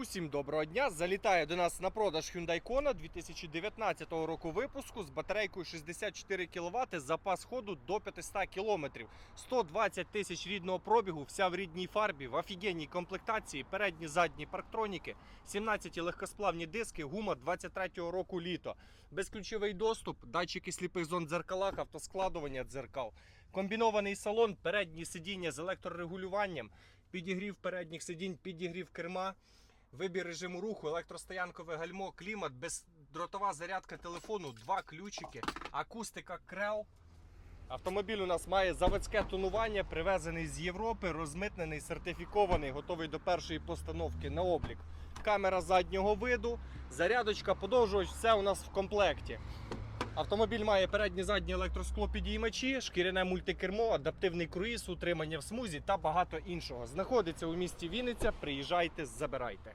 Усім доброго дня! Залітає до нас на продаж Hyundai Kona 2019 року випуску з батарейкою 64 кВт, запас ходу до 500 км, 120 тисяч рідного пробігу, вся в рідній фарбі, в офігенній комплектації, передні задні парктроніки, 17 легкосплавні диски, гума 23-го року літо, безключовий доступ, датчики сліпих зон дзеркалах, автоскладування дзеркал, комбінований салон, передні сидіння з електрорегулюванням, підігрів передніх сидінь, підігрів керма. Вибір режиму руху, електростоянкове гальмо, клімат, бездротова зарядка телефону, два ключики, акустика крел. Автомобіль у нас має заводське тонування, привезений з Європи, розмитнений, сертифікований, готовий до першої постановки на облік. Камера заднього виду, зарядочка, подовжувач, все у нас в комплекті. Автомобіль має передні задні електросклопідіймачі, шкіряне мультикермо, адаптивний круїз, утримання в смузі та багато іншого. Знаходиться у місті Вінниця. Приїжджайте, забирайте.